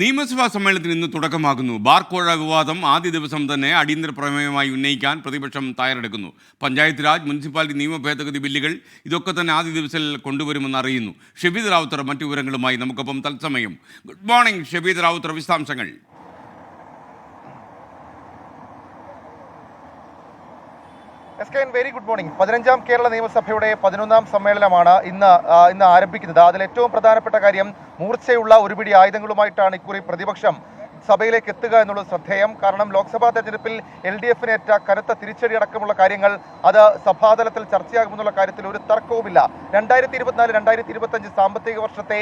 നിയമസഭാ സമ്മേളനത്തിന് ഇന്ന് തുടക്കമാകുന്നു. ബാർക്കോഴ വിവാദം ആദ്യ ദിവസം തന്നെ അടിയന്തര പ്രമേയമായി ഉന്നയിക്കാൻ പ്രതിപക്ഷം തയ്യാറെടുക്കുന്നു. പഞ്ചായത്ത് രാജ് മുനിസിപ്പാലിറ്റി നിയമ ഭേദഗതി ബില്ലുകൾ ഇതൊക്കെ തന്നെ ആദ്യ ദിവസത്തിൽ കൊണ്ടുവരുമെന്ന് അറിയുന്നു. ഷബീദ് റാവുത്തർ മറ്റു വിവരങ്ങളുമായി നമുക്കൊപ്പം തത്സമയം. ഗുഡ് മോർണിംഗ് ഷബീദ് റാവുത്തർ വിശദാംശങ്ങൾ. S K N very good morning പതിനഞ്ചാം കേരള നിയമസഭയുടെ പതിനൊന്നാം സമ്മേളനമാണ് ഇന്ന് ഇന്ന് ആരംഭിക്കുന്നത്. അതിൽ ഏറ്റവും പ്രധാനപ്പെട്ട കാര്യം മൂർച്ചയുള്ള ഒരുപിടി ആയുധങ്ങളുമായിട്ടാണ് ഇക്കുറി പ്രതിപക്ഷം സഭയിലേക്ക് എത്തുക എന്നുള്ളത് ശ്രദ്ധേയം. കാരണം ലോക്സഭാ തെരഞ്ഞെടുപ്പിൽ എൽ ഡി എഫിനേറ്റ കനത്ത തിരിച്ചടി അടക്കമുള്ള കാര്യങ്ങൾ അത് സഭാതലത്തിൽ ചർച്ചയാകുമെന്നുള്ള കാര്യത്തിൽ ഒരു തർക്കവുമില്ല. രണ്ടായിരത്തി ഇരുപത്തിനാല് രണ്ടായിരത്തി ഇരുപത്തഞ്ച് സാമ്പത്തിക വർഷത്തെ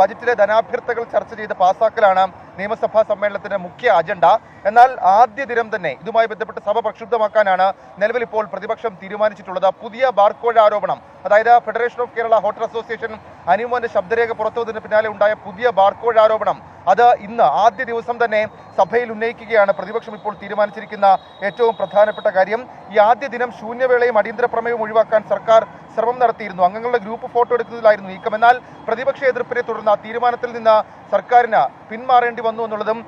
ബജറ്റിലെ ധനാഭ്യർത്ഥകൾ ചർച്ച ചെയ്ത് പാസാക്കലാണ് നിയമസഭാ സമ്മേളനത്തിന്റെ മുഖ്യ അജണ്ട. എന്നാൽ ആദ്യ ദിനം തന്നെ ഇതുമായി ബന്ധപ്പെട്ട് സഭ പ്രക്ഷുബ്ധമാക്കാനാണ് നിലവിൽ ഇപ്പോൾ പ്രതിപക്ഷം തീരുമാനിച്ചിട്ടുള്ളത്. പുതിയ ബാർക്കോഴ ആരോപണം അതായത് federation of Kerala hotel association അനുമോന്റെ ശബ്ദരേഖ പുറത്തുവന്നതിന് പിന്നാലെ ഉണ്ടായ പുതിയ ബാർക്കോഴ ആരോപണം അത് ഇന്ന് ആദ്യ ദിവസം തന്നെ സഭയിൽ ഉന്നയിക്കുകയാണ്. പ്രതിപക്ഷം ഇപ്പോൾ തീരുമാനിച്ചിരിക്കുന്ന ഏറ്റവും പ്രധാനപ്പെട്ട കാര്യം ഈ ആദ്യ ദിനം ശൂന്യവേളയും അടിയന്തര പ്രമേയവും ഒഴിവാക്കാൻ സർക്കാർ ശ്രമം നടത്തിയിരുന്നു. അംഗങ്ങളുടെ ഗ്രൂപ്പ് ഫോട്ടോ എടുക്കുന്നതിലായിരുന്നു നീക്കം. എന്നാൽ പ്രതിപക്ഷ എതിർപ്പിനെ തുടർന്ന് ആ തീരുമാനത്തിൽ നിന്ന് സർക്കാരിന് പിന്മാറേണ്ടി വന്നു എന്നുള്ളതും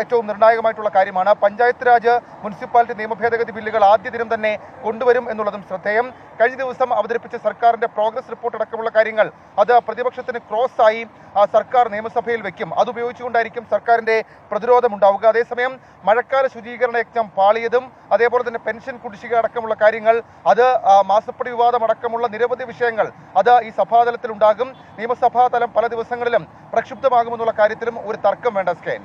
ഏറ്റവും നിർണായകമായിട്ടുള്ള കാര്യമാണ്. പഞ്ചായത്ത് രാജ് മുനിസിപ്പാലിറ്റി നിയമ ഭേദഗതി ബില്ലുകൾ ആദ്യ ദിനം തന്നെ കൊണ്ടുവരും എന്നുള്ളതും ശ്രദ്ധേയം. കഴിഞ്ഞ ദിവസം അവതരിപ്പിച്ച സർക്കാരിന്റെ പ്രോഗ്രസ് റിപ്പോർട്ട് അടക്കമുള്ള കാര്യങ്ങൾ അത് പ്രതിപക്ഷത്തിന് ക്രോസ് ആയി ആ സർക്കാർ നിയമസഭയിൽ വെക്കും. അതുപയോഗിച്ചുകൊണ്ടായിരിക്കും സർക്കാരിന്റെ പ്രതിരോധം ഉണ്ടാവുക. അതേസമയം മഴക്കാല ശുചീകരണ യജ്ഞം പാളിയതും അതേപോലെ തന്നെ പെൻഷൻ കുടിശ്ശിക അടക്കമുള്ള കാര്യങ്ങൾ അത് മാസപ്പടി വിവാദം അടക്കമുള്ള നിരവധി വിഷയങ്ങൾ അത് ഈ സഭാതലത്തിൽ ഉണ്ടാകും നിയമസഭാ തലം പല ദിവസങ്ങളിലും പ്രക്ഷുബ്ധമാകുമെന്നുള്ള കാര്യത്തിലും ഒരു തർക്കം വേണ്ട skein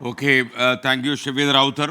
okay thank you Shabeed Rawther